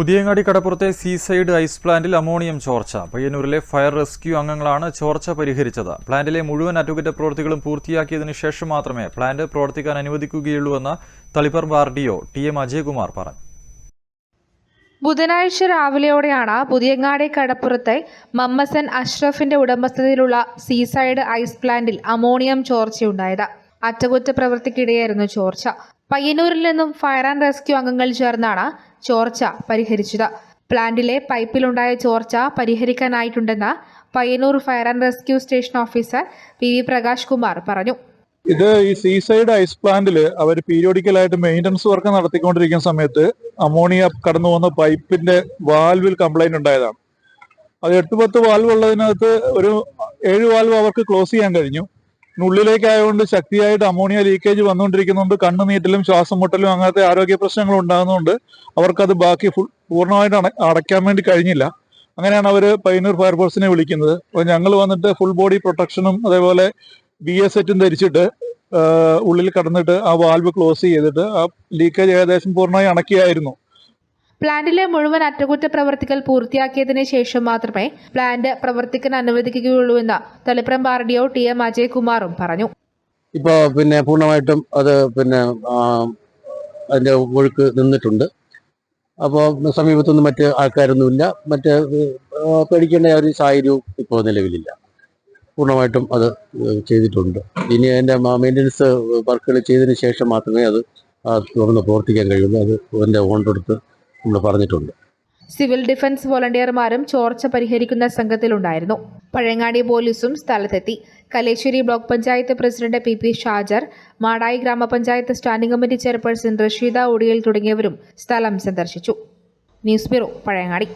പുതിയങ്ങാടി കടപ്പുറത്തെ seaside ice പ്ലാന്റിൽ ammonium ചോർച്ച. പയ്യന്നൂരിലെ ഫയർ റെസ്ക്യൂ അംഗങ്ങളാണ് ചോർച്ച പരിഹരിച്ചത്. പ്ലാന്റിലെ മുഴുവൻ അറ്റകുറ്റ പ്രവൃത്തികളും പൂർത്തിയാക്കിയതിനു ശേഷം മാത്രമേ പ്ലാന്റ് പ്രവർത്തിക്കാൻ അനുവദിക്കുകയുള്ളൂവെന്ന് Taliparamba R D O T M Ajayakumar പറഞ്ഞു. ബുധനാഴ്ച രാവിലെയോടെയാണ് പുതിയങ്ങാടി കടപ്പുറത്തെ മമ്മസൻ അഷ്റഫിന്റെ ഉടമസ്ഥതയിലുള്ള സീസൈഡ് ഐസ് പ്ലാന്റിൽ അമോണിയം ചോർച്ചയുണ്ടായത്. അറ്റകുറ്റ പ്രവൃത്തിക്കിടെയായിരുന്നു ചോർച്ച. പയ്യന്നൂരിൽ നിന്നും ഫയർ ആൻഡ് റെസ്ക്യൂ അംഗങ്ങൾ ചേർന്നാണ് ചോർച്ച പരിഹരിച്ചത്. പ്ലാന്റിലെ പൈപ്പിലുണ്ടായ ചോർച്ച പരിഹരിക്കാനായിട്ടുണ്ടെന്ന് Payyanur fire and rescue station officer P V Prakash Kumar പറഞ്ഞു. ഇത് ഈ സീസൈഡ് ഐസ് പ്ലാന്റിൽ അവർ പീരിയോഡിക്കലായിട്ട് മെയിന്റനൻസ് വർക്ക് നടത്തിക്കൊണ്ടിരിക്കുന്ന സമയത്ത് അമോണിയ കടന്നു പോകുന്ന പൈപ്പിന്റെ വാൽവിൽ കംപ്ലൈന്റ് ഉണ്ടായതാണ്. അത് എട്ട് പത്ത് വാൽവ് ഉള്ളതിനകത്ത് ഒരു ഏഴ് വാൽവ് അവർക്ക് ക്ലോസ് ചെയ്യാൻ കഴിഞ്ഞു. പിന്നെ ഉള്ളിലേക്ക് ആയതുകൊണ്ട് ശക്തിയായിട്ട് അമോണിയ ലീക്കേജ് വന്നുകൊണ്ടിരിക്കുന്നുണ്ട്. കണ്ണുനീട്ടലും ശ്വാസം മുട്ടലും അങ്ങനത്തെ ആരോഗ്യ പ്രശ്നങ്ങൾ ഉണ്ടാകുന്നതുകൊണ്ട് അവർക്കത് ബാക്കി ഫുൾ പൂർണമായിട്ട് അട- അടയ്ക്കാൻ വേണ്ടി കഴിഞ്ഞില്ല. അങ്ങനെയാണ് അവർ പൈനൂർ ഫയർഫോഴ്സിനെ വിളിക്കുന്നത്. അപ്പോൾ ഞങ്ങൾ വന്നിട്ട് ഫുൾ ബോഡി പ്രൊട്ടക്ഷനും അതേപോലെ ബി എസ് സെറ്റും ധരിച്ചിട്ട് ഉള്ളിൽ കടന്നിട്ട് ആ വാൽവ് ക്ലോസ് ചെയ്തിട്ട് ആ ലീക്കേജ് ഏകദേശം പൂർണമായി അണക്കിയായിരുന്നു പ്ലാന്റിലെ മുഴുവൻ അറ്റകുറ്റപ്രവർത്തികൾ പൂർത്തിയാക്കിയതിന് ശേഷം മാത്രമേ പ്ലാന്റ് പ്രവർത്തിക്കാൻ R D O T M അജയ്കുമാറും പറഞ്ഞു. ഇപ്പോൾ പിന്നെ പൂർണമായിട്ടും അത് പിന്നെ അതിന്റെ ഒഴുക്ക് നിന്നിട്ടുണ്ട്. അപ്പോൾ സമീപത്തൊന്നും മറ്റ് ആൾക്കാരൊന്നുമില്ല. മറ്റ് പേടിക്കേണ്ട ഒരു സാഹചര്യവും ഇപ്പോൾ നിലവിലില്ല. പൂർണമായിട്ടും അത് ചെയ്തിട്ടുണ്ട്. ഇനി അതിന്റെ മെയിന്റനൻസ് വർക്കുകൾ ചെയ്തതിന് ശേഷം മാത്രമേ അത് തുറന്ന് പ്രവർത്തിക്കാൻ കഴിയുള്ളൂ. അത് അതിന്റെ ഓണറെടുത്ത് നമ്മൾ പറഞ്ഞിട്ടുണ്ട്. സിവിൽ ഡിഫൻസ് വോളണ്ടിയർമാരും ചോർച്ച പരിഹരിക്കുന്ന സംഘത്തിലുണ്ടായിരുന്നു. പഴങ്ങാടി പോലീസും സ്ഥലത്തെത്തി. Kaleshwari block panchayat president P P Shajar Madayi ഗ്രാമപഞ്ചായത്ത് standing committee chairperson Rasheeda Odiyal തുടങ്ങിയവരും സ്ഥലം സന്ദർശിച്ചു. News bureau Pazhayangadi.